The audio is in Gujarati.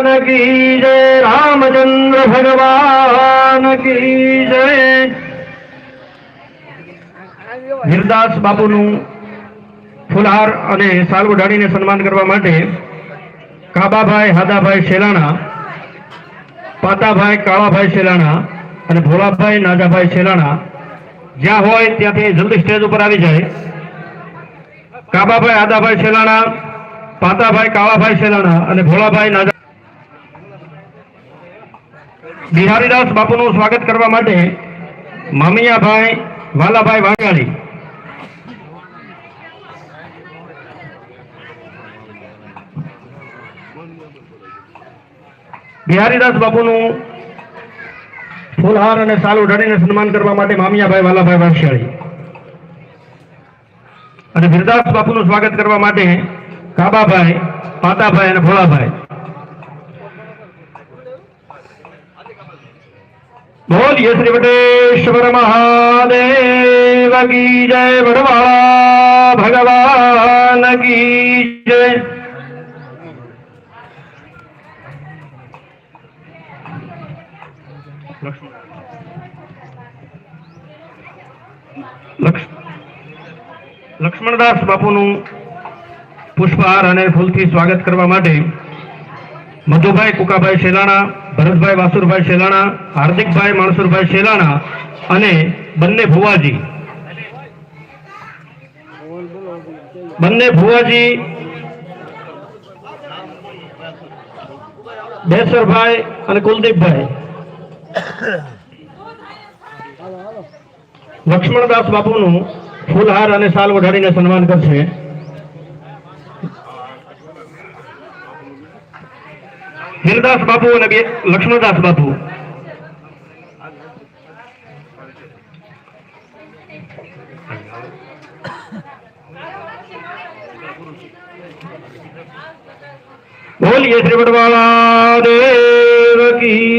ભગવાન કી જય રામચંદ્ર ભગવાન કી જય હિરદાસ બાપુનું ફુલહાર અને સાલ ઢાળીને સન્માન કરવા માટે કાબાભાઈ, હાદાભાઈ શેલાણા, પાતાભાઈ, કાળાભાઈ શેલાણા અને ભોલાભાઈ, નાજાભાઈ શેલાણા જ્યાં હોય ત્યાંથી જલ્દી સ્ટેજ ઉપર આવી જાય. કાબાભાઈ આદાભાઈ શેલાણા, પાતાભાઈ, કાળાભાઈ શેલાણા અને ભોળાભાઈ નાજા બિહારીદાસ બાપુનું સ્વાગત કરવા માટે મામિયાભાઈ વાલાભાઈ વાઘાણી. બિહારીદાસ બાપુનું ફૂલહાર અને સાલ ઉઢાડીને સન્માન કરવા માટે મામિયાભાઈ વાલાભાઈ વાઘશાળી અને બિરદાસ બાપુનું સ્વાગત કરવા માટે કાબાભાઈ, પાતાભાઈ અને ભોળાભાઈ. શ્રી વટેશ્વર મહાદેવ કી જય વડવાળા ભગવાન કી જય લક્ષ્મણદાસ બાપુનું પુષ્પહાર અને ફૂલથી સ્વાગત કરવા માટે મધુભાઈ કુકાભાઈ શેલાણા ભરતભાઈ વાસુરભાઈ શેલાણા, હાર્દિકભાઈ માણસુરભાઈ શેલાણા અને બંને ભુવાજી. બંને ભુવાજી બેસરભાઈ અને કુલદીપભાઈ. લક્ષ્મણદાસ બાપુનું ફૂલહાર અને સાલ વઢાડીને સન્માન કરશે. વીરદાસ બાપુ અને બે- લક્ષ્મણદાસ બાપુ. બોલીએ શ્રી વડવાળા દેવ કી